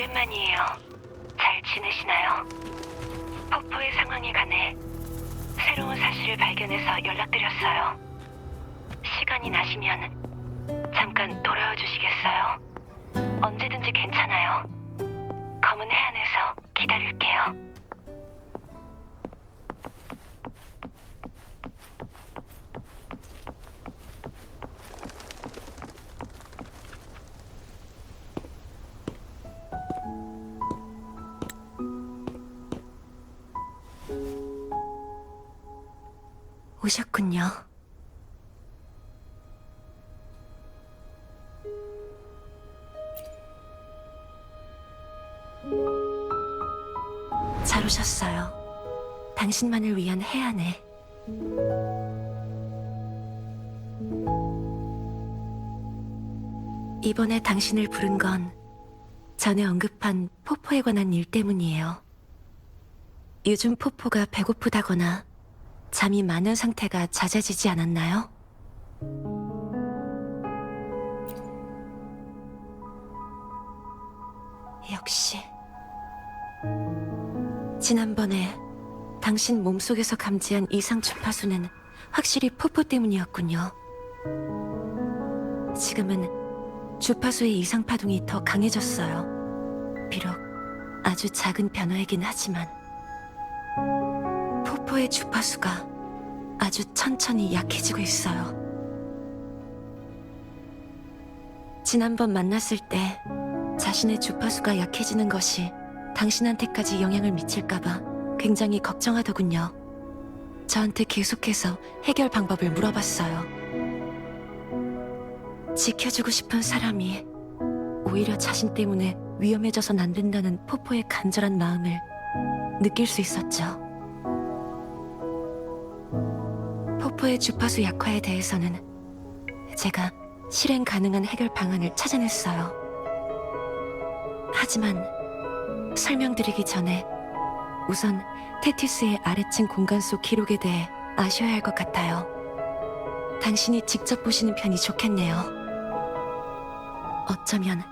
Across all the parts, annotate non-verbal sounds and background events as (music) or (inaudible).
오랜만이에요. 잘 지내시나요? 폭포의 상황에 관해 새로운 사실을 발견해서 연락드렸어요. 시간이 나시면 잠깐 돌아와 주시겠어요? 언제든지 괜찮아요. 검은 해안에서 기다릴게요. 오셨군요. 잘 오셨어요. 당신만을 위한 해안에. 이번에 당신을 부른 건 전에 언급한 포포에 관한 일 때문이에요. 요즘 포포가 배고프다거나 잠이 많은 상태가 잦아지지 않았나요? 역시 지난번에 당신 몸속에서 감지한 이상 주파수는 확실히 포포 때문이었군요. 지금은 주파수의 이상 파동이 더 강해졌어요. 비록 아주 작은 변화이긴 하지만 포포의 주파수가 아주 천천히 약해지고 있어요. 지난번 만났을 때 자신의 주파수가 약해지는 것이 당신한테까지 영향을 미칠까봐 굉장히 걱정하더군요. 저한테 계속해서 해결 방법을 물어봤어요. 지켜주고 싶은 사람이 오히려 자신 때문에 위험해져선 안 된다는 포포의 간절한 마음을 느낄 수 있었죠. 포포의 주파수 약화에 대해서는 제가 실행 가능한 해결 방안을 찾아냈어요. 하지만 설명드리기 전에 우선 테티스의 아래층 공간 속 기록에 대해 아셔야 할 것 같아요. 당신이 직접 보시는 편이 좋겠네요. 어쩌면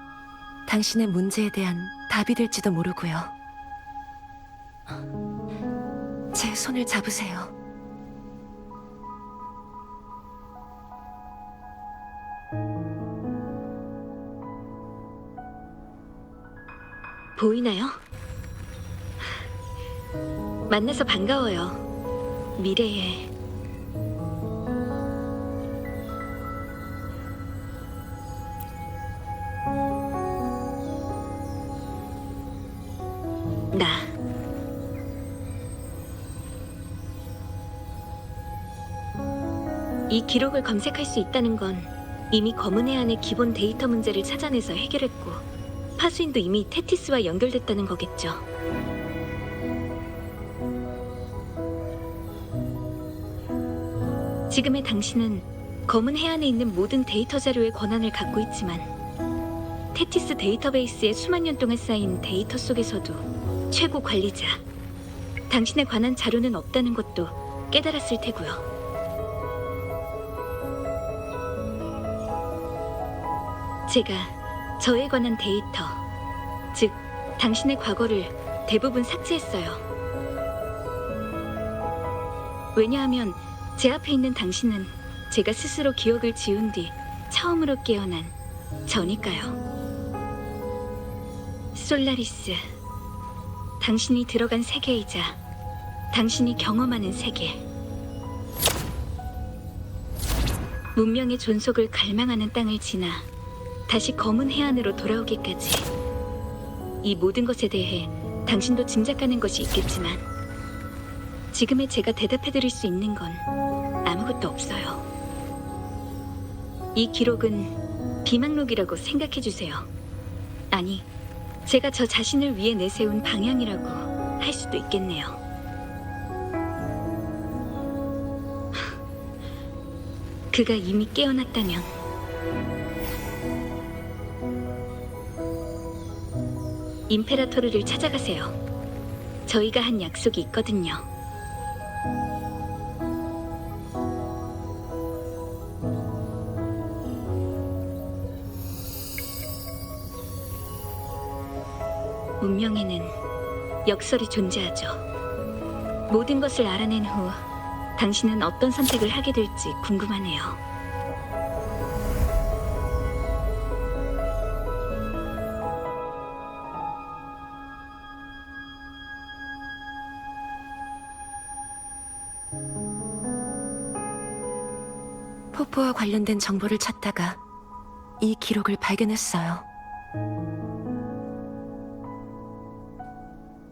당신의 문제에 대한 답이 될지도 모르고요. 제 손을 잡으세요. 보이나요? 만나서 반가워요. 미래에 나 이 기록을 검색할 수 있다는 건 이미 검은 해안의 기본 데이터 문제를 찾아내서 해결했고 파수인도 이미 테티스와 연결됐다는 거겠죠. 지금의 당신은 검은 해안에 있는 모든 데이터 자료의 권한을 갖고 있지만 테티스 데이터베이스에 수만 년 동안 쌓인 데이터 속에서도 최고 관리자, 당신에 관한 자료는 없다는 것도 깨달았을 테고요. 제가 저에 관한 데이터, 즉 당신의 과거를 대부분 삭제했어요. 왜냐하면 제 앞에 있는 당신은 제가 스스로 기억을 지운 뒤 처음으로 깨어난 저니까요. 솔라리스, 당신이 들어간 세계이자 당신이 경험하는 세계. 문명의 존속을 갈망하는 땅을 지나 다시 검은 해안으로 돌아오기까지 이 모든 것에 대해 당신도 짐작하는 것이 있겠지만 지금의 제가 대답해 드릴 수 있는 건 아무것도 없어요. 이 기록은 비망록이라고 생각해 주세요. 아니, 제가 저 자신을 위해 내세운 방향이라고 할 수도 있겠네요. 그가 이미 깨어났다면 임페라토르를 찾아가세요. 저희가 한 약속이 있거든요. 문명에는 역설이 존재하죠. 모든 것을 알아낸 후 당신은 어떤 선택을 하게 될지 궁금하네요. 포포와 관련된 정보를 찾다가 이 기록을 발견했어요.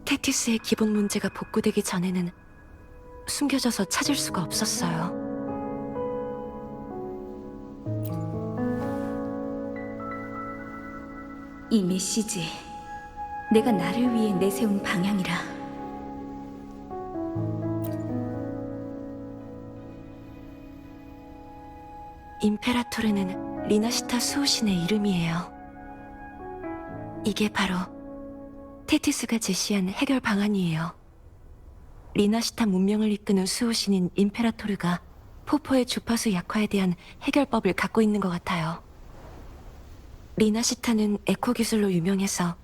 테티스의 기본 문제가 복구되기 전에는 숨겨져서 찾을 수가 없었어요. 이 메시지, 내가 나를 위해 내세운 방향이라. 임페라토르는 리나시타 수호신의 이름이에요. 이게 바로 테티스가 제시한 해결 방안이에요. 리나시타 문명을 이끄는 수호신인 임페라토르가 포포의 주파수 약화에 대한 해결법을 갖고 있는 것 같아요. 리나시타는 에코 기술로 유명해서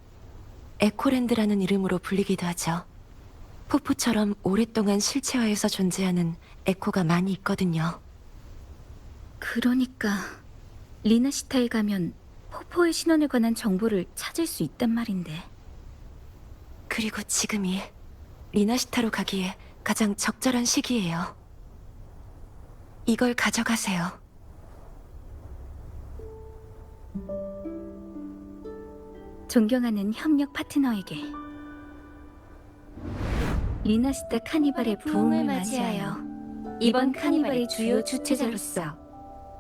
에코랜드라는 이름으로 불리기도 하죠. 포포처럼 오랫동안 실체화해서 존재하는 에코가 많이 있거든요. 그러니까 리나시타에 가면 포포의 신원에 관한 정보를 찾을 수 있단 말인데. 그리고 지금이 리나시타로 가기에 가장 적절한 시기예요. 이걸 가져가세요. 존경하는 협력 파트너에게 리나시타 카니발의 부흥을 맞이하여 이번 카니발의 주요 주최자로서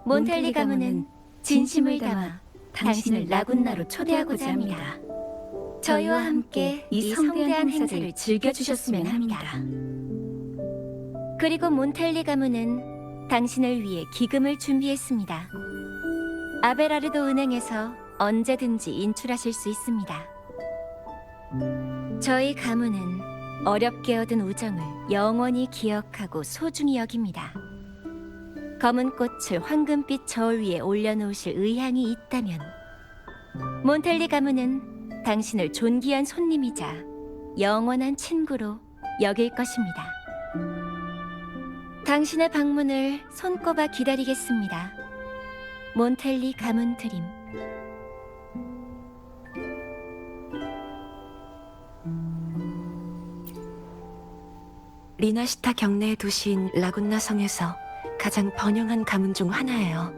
몬텔리 가문은 진심을 담아 당신을 라군나로 초대하고자 합니다. 저희와 함께 이 성대한 행사를 즐겨주셨으면 합니다. 그리고 몬텔리 가문은 당신을 위해 기금을 준비했습니다. 아베라르도 은행에서 언제든지 인출하실 수 있습니다. 저희 가문은 어렵게 얻은 우정을 영원히 기억하고 소중히 여깁니다. 검은 꽃을 황금빛 저울 위에 올려놓으실 의향이 있다면 몬텔리 가문은 당신을 존귀한 손님이자 영원한 친구로 여길 것입니다. 당신의 방문을 손꼽아 기다리겠습니다. 몬텔리 가문 드림. 리나시타 경내의 도시인 라군나 성에서 가장 번영한 가문 중 하나예요.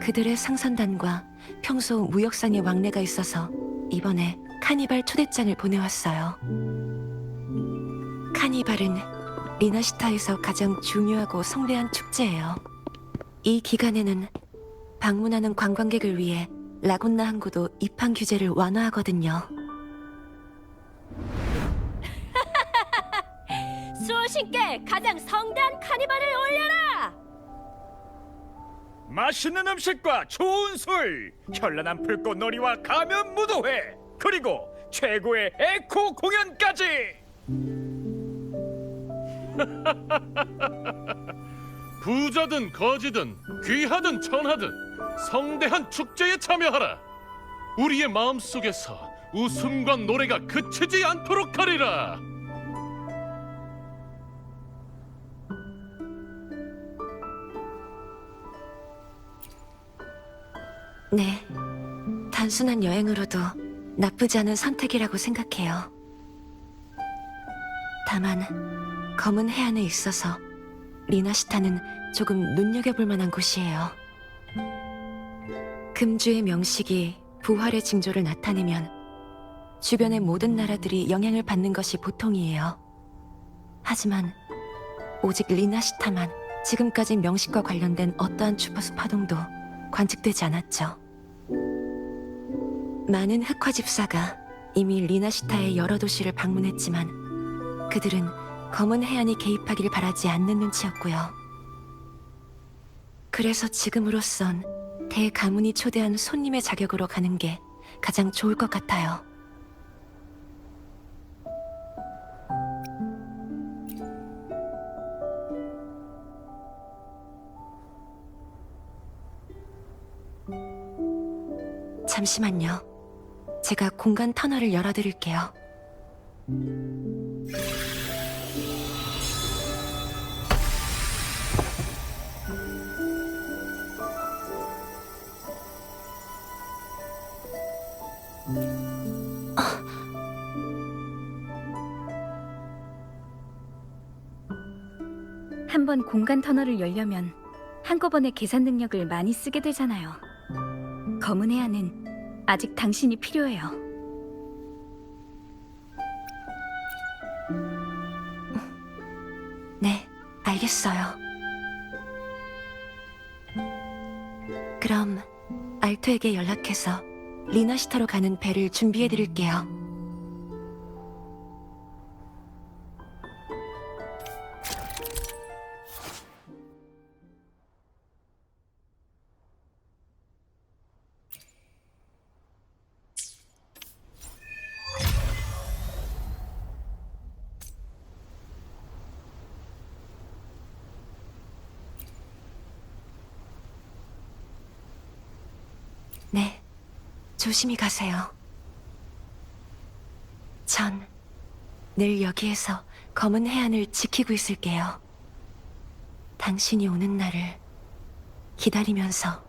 그들의 상선단과 평소 무역상의 왕래가 있어서 이번에 카니발 초대장을 보내왔어요. 카니발은 리나시타에서 가장 중요하고 성대한 축제예요. 이 기간에는 방문하는 관광객을 위해 라군나 항구도 입항 규제를 완화하거든요. 수호신께 가장 성대한 카니발을 올려라! 맛있는 음식과 좋은 술, 현란한 불꽃놀이와 가면 무도회, 그리고 최고의 에코 공연까지. (laughs) 부자든 거지든 귀하든 천하든 성대한 축제에 참여하라. 우리의 마음 속에서 웃음과 노래가 그치지 않도록 하리라. 네. 단순한 여행으로도 나쁘지 않은 선택이라고 생각해요. 다만, 검은 해안에 있어서 리나시타는 조금 눈여겨볼 만한 곳이에요. 금주의 명식이 부활의 징조를 나타내면 주변의 모든 나라들이 영향을 받는 것이 보통이에요. 하지만 오직 리나시타만 지금까지 명식과 관련된 어떠한 주파수 파동도 관측되지 않았죠. 많은 흑화 집사가 이미 리나시타의 여러 도시를 방문했지만 그들은 검은 해안이 개입하길 바라지 않는 눈치였고요. 그래서 지금으로선 대가문이 초대한 손님의 자격으로 가는 게 가장 좋을 것 같아요. 잠시만요. 제가 공간 터널을 열어드릴게요. 한 번 공간 터널을 열려면 한꺼번에 계산 능력을 많이 쓰게 되잖아요. 검은 해안은 아직 당신이 필요해요. 네, 알겠어요. 그럼 알토에게 연락해서 리나시터로 가는 배를 준비해 드릴게요. 네, 조심히 가세요. 전 늘 여기에서 검은 해안을 지키고 있을게요. 당신이 오는 날을 기다리면서